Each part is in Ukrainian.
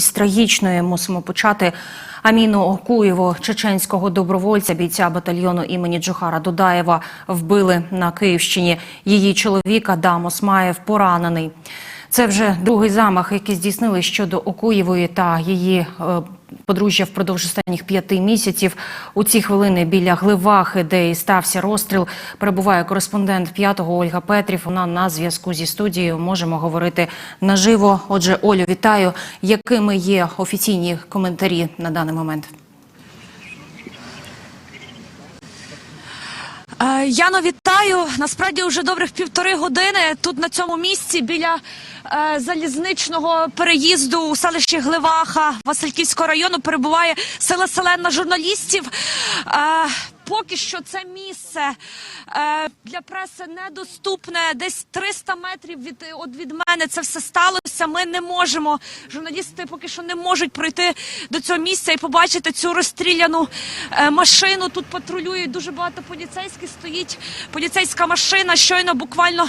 з трагічної мусимо почати. Аміну Окуєву, чеченського добровольця, бійця батальйону імені Джохара Дудаєва, вбили на Київщині. Її чоловік Адам Осмаєв поранений. Це вже другий замах, який здійснили щодо Окуєвої та її е, подружжя впродовж останніх п'яти місяців. У ці хвилини біля Гливахи, де і стався розстріл, перебуває кореспондент п'ятого Ольга Петрів. Вона на зв'язку зі студією. Можемо говорити наживо. Отже, Олю, вітаю. Якими є офіційні коментарі на даний момент? Яно, вітаю. Насправді вже добрих півтори години тут на цьому місці біля е, залізничного переїзду у селищі Гливаха Васильківського району перебуває сила селена журналістів. Е, Поки що це місце е, для преси недоступне. Десь 300 метрів від, от від мене це все сталося. Ми не можемо. Журналісти поки що не можуть пройти до цього місця і побачити цю розстріляну е, машину. Тут патрулюють дуже багато поліцейських. Стоїть поліцейська машина. Щойно буквально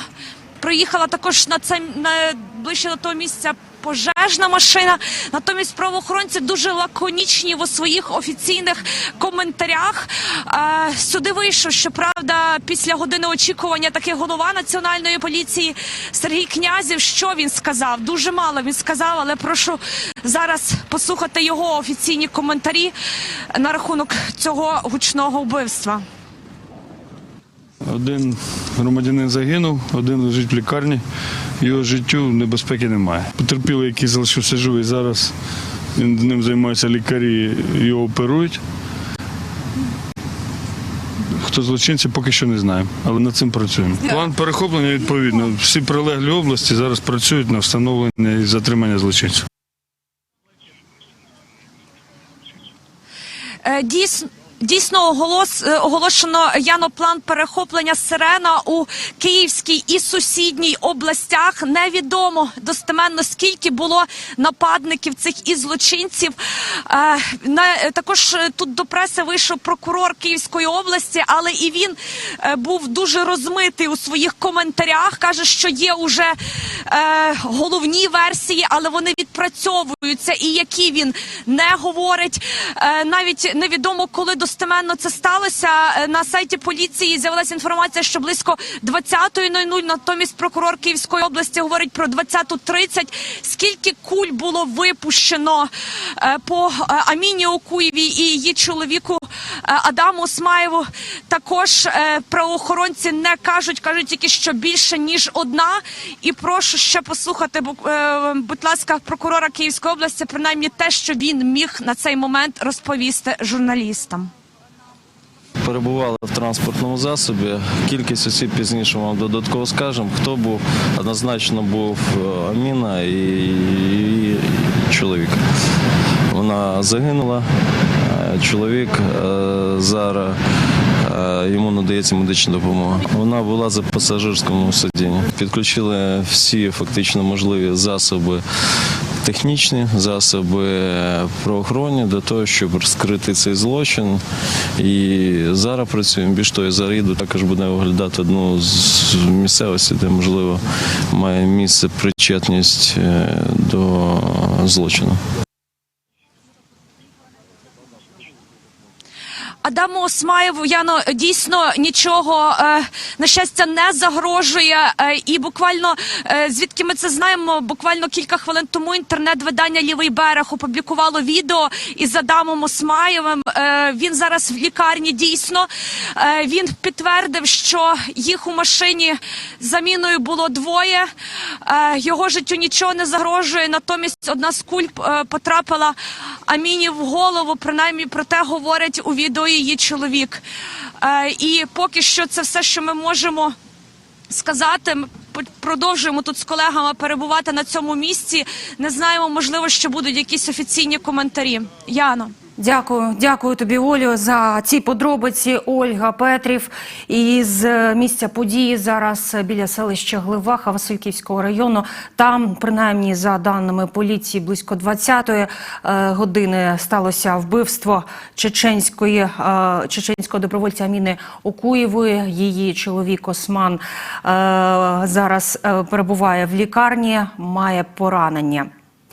проїхала також на це на ближче до того місця. Пожежна машина, натомість правоохоронці дуже лаконічні у своїх офіційних коментарях. Е, Сюди вийшов, щоправда, після години очікування таки голова національної поліції Сергій Князів. Що він сказав? Дуже мало він сказав, але прошу зараз послухати його офіційні коментарі на рахунок цього гучного вбивства. Один громадянин загинув, один лежить в лікарні. Його життю небезпеки немає. Потерпілий, який залишився живий зараз. Він ним займаються лікарі, його оперують. Хто злочинці, поки що не знаємо, але над цим працюємо. План перехоплення відповідно. Всі прилеглі області зараз працюють на встановлення і затримання злочинців. Е, Дійсно. Дійсно оголос е, оголошено Яно план перехоплення сирена у Київській і сусідній областях. Невідомо достеменно скільки було нападників цих і злочинців. Е, також е, тут до преси вийшов прокурор Київської області, але і він був дуже розмитий у своїх коментарях. каже, що є уже головні версії, але вони відпрацьовуються. І які він не говорить, е, навіть невідомо, коли достеменно це сталося. Е, На сайті поліції з'явилася інформація, що близько 20.00, натомість прокурор Київської області говорить про 20.30. Скільки куль було випущено е, по Аміні Окуєвій і її чоловіку Адаму Осмаєву, також правоохоронці не кажуть, кажуть тільки що більше ніж одна. І прошу ще послухати, бу- будь ласка, прокурора Київської області, принаймні те, що він міг на цей момент розповісти журналістам. Перебували в транспортному засобі. Кількість осіб пізніше вам додатково скажемо. Хто був однозначно був е, Аміна і її чоловік. Вона загинула. Е, Чоловік е, зараз йому надається медична допомога. Вона була за пасажирському сидінні. Підключили всі фактично можливі засоби. Технічні засоби правоохоронні для того, щоб розкрити цей злочин. І зараз працюємо. Більш того, за ріду також будемо оглядати одну з місцевості, де можливо має місце причетність е, до злочину. Адаму Осмаєву Яно дійсно нічого е, на щастя не загрожує. Е, і буквально е, звідки ми це знаємо, буквально кілька хвилин тому інтернет-видання Лівий берег опублікувало відео із Адамом Осмаєвим. Він зараз в лікарні дійсно. Він підтвердив, що їх у машині заміною було двоє. Його життю нічого не загрожує. Натомість одна з куль потрапила Аміні в голову. Принаймні про те говорять у відео її чоловік. Е, і поки що це все, що ми можемо сказати. Ми продовжуємо тут з колегами перебувати на цьому місці. Не знаємо, можливо, що будуть якісь офіційні коментарі. Яно. Дякую, дякую тобі, Олю, за ці подробиці. Ольга Петрів із е, місця події зараз біля селища Гливаха Васильківського району. Там, принаймні, за даними поліції, близько 20-ї е, години сталося вбивство чеченської е, чеченського добровольця Аміни Окуєвої. Її чоловік Осман зараз перебуває в лікарні, має поранення.